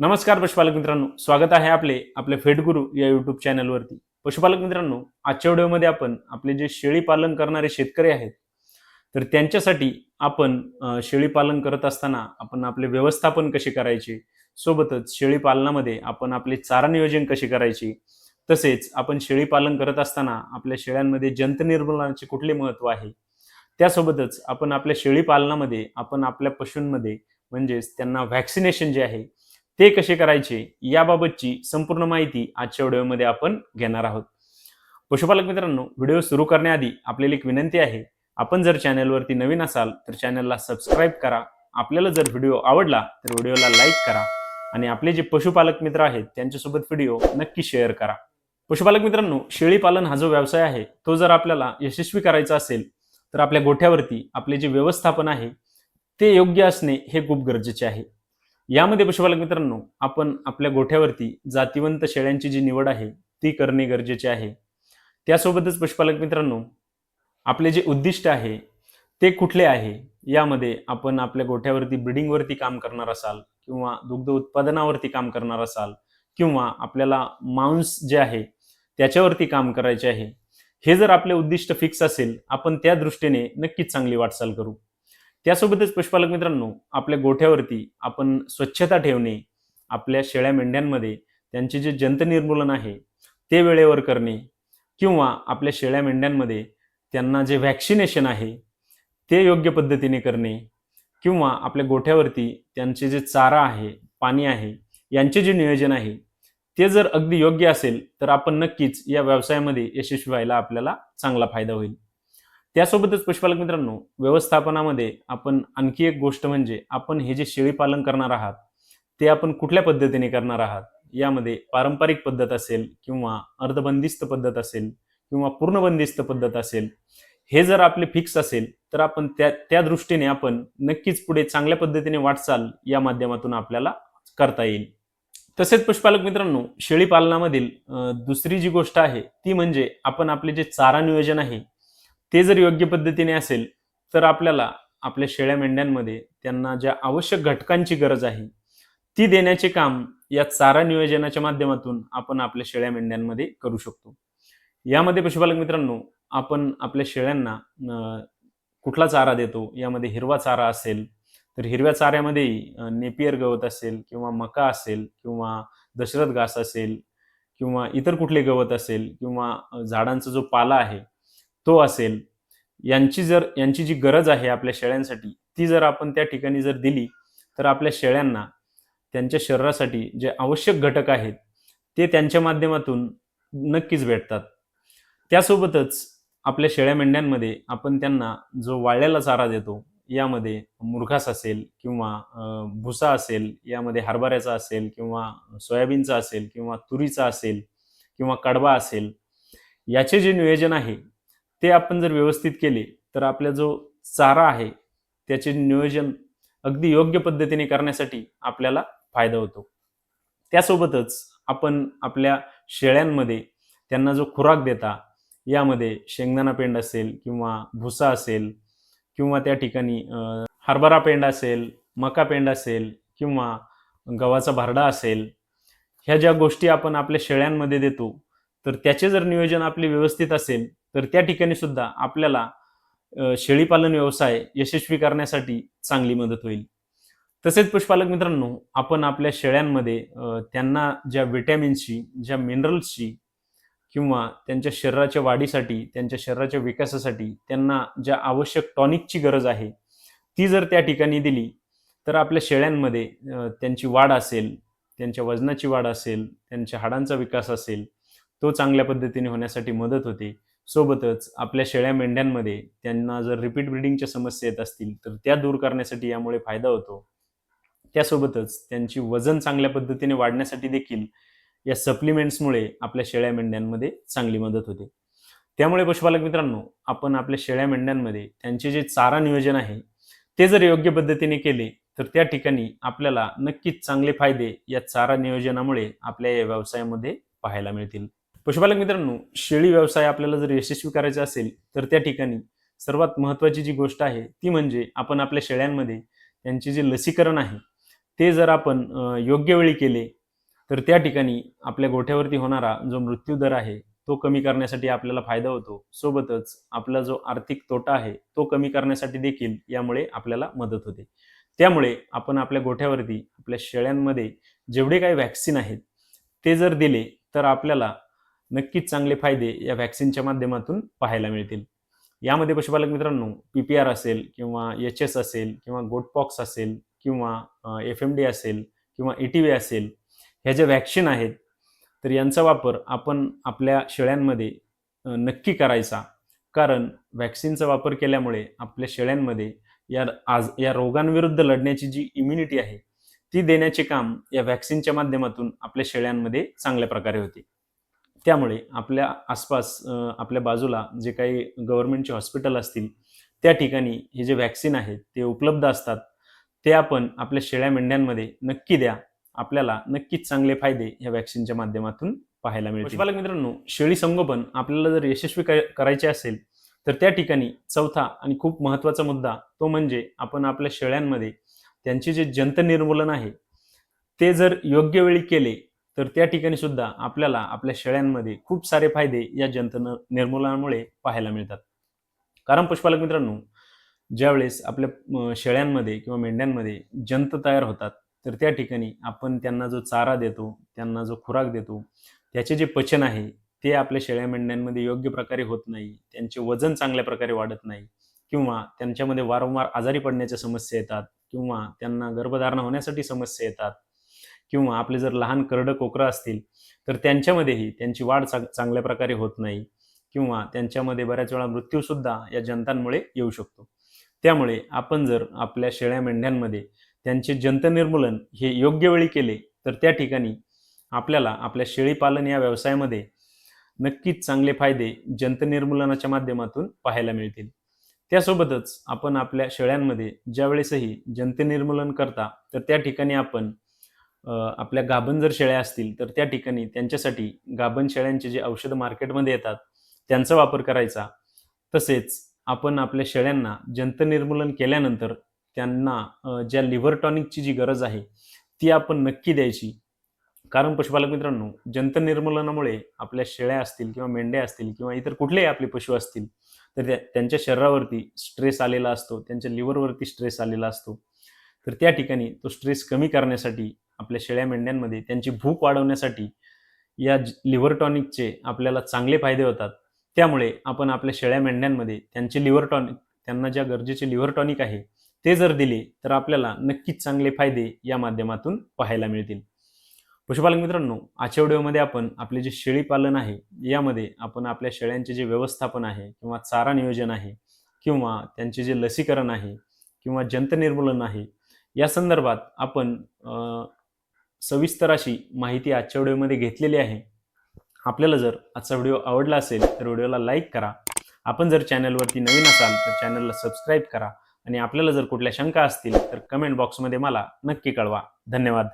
नमस्कार पशुपालक मित्रांनो स्वागत आहे आपले आपले फेडगुरु या युट्यूब चॅनलवरती पशुपालक मित्रांनो आजच्या व्हिडिओमध्ये आपण आपले जे शेळी पालन करणारे शेतकरी आहेत तर त्यांच्यासाठी आपण शेळी पालन करत असताना आपण आपले व्यवस्थापन कसे करायचे सोबतच शेळी पालनामध्ये आपण आपले चारा नियोजन कसे करायचे तसेच आपण शेळी पालन करत असताना आपल्या शेळ्यांमध्ये जंतनिर्मूलनाचे कुठले महत्त्व आहे त्यासोबतच आपण आपल्या शेळी पालनामध्ये आपण आपल्या पशूंमध्ये म्हणजेच त्यांना व्हॅक्सिनेशन जे आहे ते कसे करायचे याबाबतची संपूर्ण माहिती आजच्या व्हिडिओमध्ये आपण घेणार आहोत. पशुपालक मित्रांनो व्हिडिओ सुरू करण्याआधी आपल्याला एक विनंती आहे आपण जर चॅनलवरती नवीन असाल तर चॅनलला सबस्क्राईब करा. आपल्याला जर व्हिडिओ आवडला तर व्हिडिओला लाईक करा आणि आपले जे पशुपालक मित्र आहेत त्यांच्यासोबत व्हिडिओ नक्की शेअर करा. पशुपालक मित्रांनो शेळी पालन हा जो व्यवसाय आहे तो जर आपल्याला यशस्वी करायचा असेल तर आपल्या गोठ्यावरती आपले जे व्यवस्थापन आहे ते योग्य असणे हे खूप गरजेचे आहे. यामध्ये पशुपालक मित्रांनो आपण आपल्या गोठ्यावरती जातिवंत शेळ्यांची जी निवड आहे ती करणे गरजेचे आहे. त्यासोबतच पशुपालक मित्रांनो आपले जे उद्दिष्ट आहे ते कुठले आहे यामध्ये आपण आपल्या गोठ्यावरती ब्रिडिंगवरती काम करणार असाल किंवा दुग्ध उत्पादनावरती काम करणार असाल किंवा आपल्याला मांस जे आहे त्याच्यावरती काम करायचे आहे हे जर आपले उद्दिष्ट फिक्स असेल आपण त्या दृष्टीने नक्कीच चांगली वाटचाल करू. त्यासोबतच पशुपालक मित्रांनो आपल्या गोठ्यावरती आपण स्वच्छता ठेवणे आपल्या शेळ्या मेंढ्यांमध्ये त्यांचे जे जंत निर्मूलन आहे ते वेळेवर करणे किंवा आपल्या शेळ्या मेंढ्यांमध्ये त्यांना जे व्हॅक्सिनेशन आहे ते योग्य पद्धतीने करणे किंवा आपल्या गोठ्यावरती त्यांचे जे चारा आहे पाणी आहे यांचे जे नियोजन आहे ते जर अगदी योग्य असेल तर आपण नक्कीच या व्यवसायामध्ये यशस्वी व्हायला आपल्याला चांगला फायदा होईल. त्यासोबतच पशुपालक मित्रांनो व्यवस्थापनामध्ये आपण आणखी एक गोष्ट म्हणजे आपण हे जे शेळी पालन करणार आहात ते आपण कुठल्या पद्धतीने करणार आहात? यामध्ये पारंपरिक पद्धत असेल किंवा अर्धबंदिस्त पद्धत असेल किंवा पूर्ण बंदिस्त पद्धत असेल हे जर आपले फिक्स असेल तर आपण त्या त्या दृष्टीने आपण नक्कीच पुढे चांगल्या पद्धतीने वाटचाल या माध्यमातून आपल्याला करता येईल. तसेच पशुपालक मित्रांनो शेळी पालनामधील दुसरी जी गोष्ट आहे ती म्हणजे आपण आपले जे चारा नियोजन आहे ते जर योग्य पद्धतीने असेल तर आपल्याला आपल्या शेळ्या मेंढ्यांमध्ये त्यांना ज्या आवश्यक घटकांची गरज आहे ती देण्याचे काम या चारा नियोजनाच्या माध्यमातून आपण आपल्या शेळ्या मेंढ्यांमध्ये करू शकतो. यामध्ये पशुपालक मित्रांनो आपण आपल्या शेळ्यांना कुठला चारा देतो? यामध्ये हिरवा चारा असेल तर हिरव्या चाऱ्यामध्येही नेपियर गवत असेल किंवा मका असेल किंवा दशरथ घास असेल किंवा इतर कुठले गवत असेल किंवा झाडांचा जो पाला आहे तो असेल यांची जर यांची जी गरज आहे आपल्या शेळ्यांसाठी ती जर आपण त्या ठिकाणी जर दिली तर आपल्या शेळ्यांना त्यांच्या शरीरासाठी जे आवश्यक घटक आहेत ते त्यांच्या माध्यमातून नक्कीच भेटतात. त्यासोबतच आपल्या शेळ्या मेंढ्यांमध्ये आपण त्यांना जो वाळलेला चारा देतो यामध्ये मुरघास असेल किंवा भुसा असेल यामध्ये हरभऱ्याचा असेल किंवा सोयाबीनचा असेल किंवा तुरीचा असेल किंवा कडवा असेल याचे जे नियोजन आहे ते आपण जर व्यवस्थित केले तर आपला जो चारा आहे त्याचे नियोजन अगदी योग्य पद्धतीने करण्यासाठी आपल्याला फायदा होतो. त्यासोबतच आपण आपल्या शेळ्यांमध्ये त्यांना जो खुराक देता यामध्ये शेंगदाणा पेंड असेल किंवा भुसा असेल किंवा त्या ठिकाणी हरभरा पेंड असेल मका पेंड असेल किंवा गव्हाचा भारडा असेल ह्या ज्या गोष्टी आपण आपल्या शेळ्यांमध्ये देतो तर त्याचे जर नियोजन आपले व्यवस्थित असेल तर त्या ठिकाणी सुद्धा आपल्याला शेळीपालन व्यवसाय यशस्वी करण्यासाठी चांगली मदत होईल. तसेच पशुपालक मित्रांनो आपण आपल्या शेळ्यांमध्ये त्यांना ज्या विटॅमिन्सची ज्या मिनरल्सची किंवा त्यांच्या शरीराच्या वाढीसाठी त्यांच्या शरीराच्या विकासासाठी त्यांना ज्या आवश्यक टॉनिकची गरज आहे ती जर त्या ठिकाणी दिली तर आपल्या शेळ्यांमध्ये त्यांची वाढ असेल त्यांच्या वजनाची वाढ असेल त्यांच्या हाडांचा विकास असेल तो चांगल्या पद्धतीने होण्यासाठी मदत होते. सोबतच आपल्या शेळ्या मेंढ्यांमध्ये त्यांना जर रिपीट ब्रिडिंगच्या समस्या येत असतील तर त्या दूर करण्यासाठी यामुळे फायदा होतो. त्यासोबतच त्यांची वजन चांगल्या पद्धतीने वाढण्यासाठी देखील या सप्लिमेंट्समुळे आपल्या शेळ्या मेंढ्यांमध्ये चांगली मदत होते. त्यामुळे पशुपालक मित्रांनो आपण आपल्या शेळ्या मेंढ्यांमध्ये त्यांचे जे चारा नियोजन आहे ते जर योग्य पद्धतीने केले तर त्या ठिकाणी आपल्याला नक्कीच चांगले फायदे या चारा नियोजनामुळे आपल्या या व्यवसायामध्ये पाहायला मिळतील. पशुपालक मित्रांनो शेळी व्यवसाय आपल्याला जर यशस्वी करायचा असेल तर त्या ठिकाणी सर्वात महत्त्वाची जी गोष्ट आहे ती म्हणजे आपण आपल्या शेळ्यांमध्ये त्यांचे जे लसीकरण आहे ते जर आपण योग्य वेळी केले तर त्या ठिकाणी आपल्या गोठ्यावरती होणारा जो मृत्यू दर आहे तो कमी करण्यासाठी आपल्याला फायदा होतो. सोबतच आपला जो आर्थिक तोटा आहे तो कमी करण्यासाठी देखील यामुळे आपल्याला मदत होते. त्यामुळे आपण आपल्या गोठ्यावरती आपल्या शेळ्यांमध्ये जेवढे काही व्हॅक्सिन आहेत ते जर दिले तर आपल्याला नक्कीच चांगले फायदे या व्हॅक्सिनच्या माध्यमातून पाहायला मिळतील. यामध्ये पशुपालक मित्रांनो पी पी आर असेल किंवा एच एस असेल किंवा गोटपॉक्स असेल किंवा एफ एम डी असेल किंवा ए टी व्ही असेल ह्या ज्या व्हॅक्सिन आहेत तर यांचा वापर आपण आपल्या शेळ्यांमध्ये नक्की करायचा. कारण व्हॅक्सिनचा वापर केल्यामुळे आपल्या शेळ्यांमध्ये या आज या रोगांविरुद्ध लढण्याची जी इम्युनिटी आहे ती देण्याचे काम या व्हॅक्सिनच्या माध्यमातून आपल्या शेळ्यांमध्ये चांगल्या प्रकारे होते. त्यामुळे आपल्या आसपास आपल्या बाजूला जे काही गव्हर्नमेंटचे हॉस्पिटल असतील त्या ठिकाणी हे जे व्हॅक्सिन आहेत ते उपलब्ध असतात ते आपण आपल्या शेळ्या मेंढ्यांमध्ये नक्की द्या. आपल्याला नक्कीच चांगले फायदे या व्हॅक्सिनच्या माध्यमातून पाहायला मिळतील. पालक मित्रांनो शेळी संगोपन आपल्याला जर यशस्वी करायचे असेल तर त्या ठिकाणी चौथा आणि खूप महत्त्वाचा मुद्दा तो म्हणजे आपण आपल्या शेळ्यांमध्ये त्यांचे जे जंत निर्मूलन आहे ते जर योग्य वेळी केले तर त्या ठिकाणी सुद्धा आपल्याला आपल्या शेळ्यांमध्ये खूप सारे फायदे या जंत निर्मूलनामुळे पाहायला मिळतात. कारण पशुपालक मित्रांनो ज्यावेळेस आपल्या शेळ्यांमध्ये किंवा मेंढ्यांमध्ये जंत तयार होतात तर त्या ठिकाणी आपण त्यांना जो चारा देतो त्यांना जो खुराक देतो त्याचे जे पचन आहे ते आपल्या शेळ्या मेंढ्यांमध्ये योग्य प्रकारे होत नाही त्यांचे वजन चांगल्या प्रकारे वाढत नाही किंवा त्यांच्यामध्ये वारंवार आजारी पडण्याच्या समस्या येतात किंवा त्यांना गर्भधारणा होण्यासाठी समस्या येतात किंवा आपले जर लहान करडं कोकरं असतील तर त्यांच्यामध्येही त्यांची वाढ चांग चांगल्या प्रकारे होत नाही किंवा त्यांच्यामध्ये बऱ्याच वेळा मृत्यूसुद्धा या जंतांमुळे येऊ शकतो. त्यामुळे आपण जर आपल्या शेळ्या मेंढ्यांमध्ये त्यांचे जंत निर्मूलन हे योग्य वेळी केले तर त्या ठिकाणी आपल्याला आपल्या शेळीपालन या व्यवसायामध्ये नक्कीच चांगले फायदे जंत निर्मूलनाच्या माध्यमातून पाहायला मिळतील. त्यासोबतच आपण आपल्या शेळ्यांमध्ये ज्यावेळेसही जंत निर्मूलन करता तर त्या ठिकाणी आपण आपल्या गाभण जर शेळ्या असतील तर त्या ठिकाणी त्यांच्यासाठी गाभण शेळ्यांचे जे औषधं मार्केटमध्ये येतात त्यांचा वापर करायचा. तसेच आपण आपल्या शेळ्यांना जंत निर्मूलन केल्यानंतर त्यांना ज्या लिव्हर टॉनिकची जी गरज आहे ती आपण नक्की द्यायची. कारण पशुपालक मित्रांनो जंत निर्मूलनामुळे आपल्या शेळ्या असतील किंवा मेंढ्या असतील किंवा इतर कुठलेही आपले पशु असतील तर त्या त्यांच्या शरीरावरती स्ट्रेस आलेला असतो त्यांच्या लिव्हरवरती स्ट्रेस आलेला असतो. तर त्या ठिकाणी तो स्ट्रेस कमी करण्यासाठी आपल्या शेळ्या मेंढ्यांमध्ये त्यांची भूक वाढवण्यासाठी या लिव्हर टॉनिकचे आपल्याला चांगले फायदे होतात. त्यामुळे आपण आपल्या शेळ्या मेंढ्यांमध्ये त्यांचे लिव्हर टॉनिक त्यांना ज्या गरजेचे लिव्हर टॉनिक आहे ते जर दिले तर आपल्याला नक्कीच चांगले फायदे या माध्यमातून पाहायला मिळतील. पशुपालक मित्रांनो आजच्या व्हिडिओमध्ये आपण आपले जे शेळी पालन आहे यामध्ये आपण आपल्या शेळ्यांचे जे व्यवस्थापन आहे किंवा चारा नियोजन आहे किंवा त्यांचे जे लसीकरण आहे किंवा जंतनिर्मूलन आहे या संदर्भात आपण सविस्तर अशी माहिती आजच्या व्हिडिओमध्ये घेतलेली आहे. आपल्याला जर आजचा व्हिडिओ आवडला असेल तर व्हिडिओला लाईक करा. आपण जर चॅनलवरती नवीन असाल तर चॅनलला सबस्क्राईब करा. आणि आपल्याला जर कुठल्या शंका असतील तर कमेंट बॉक्समध्ये मला नक्की कळवा. धन्यवाद.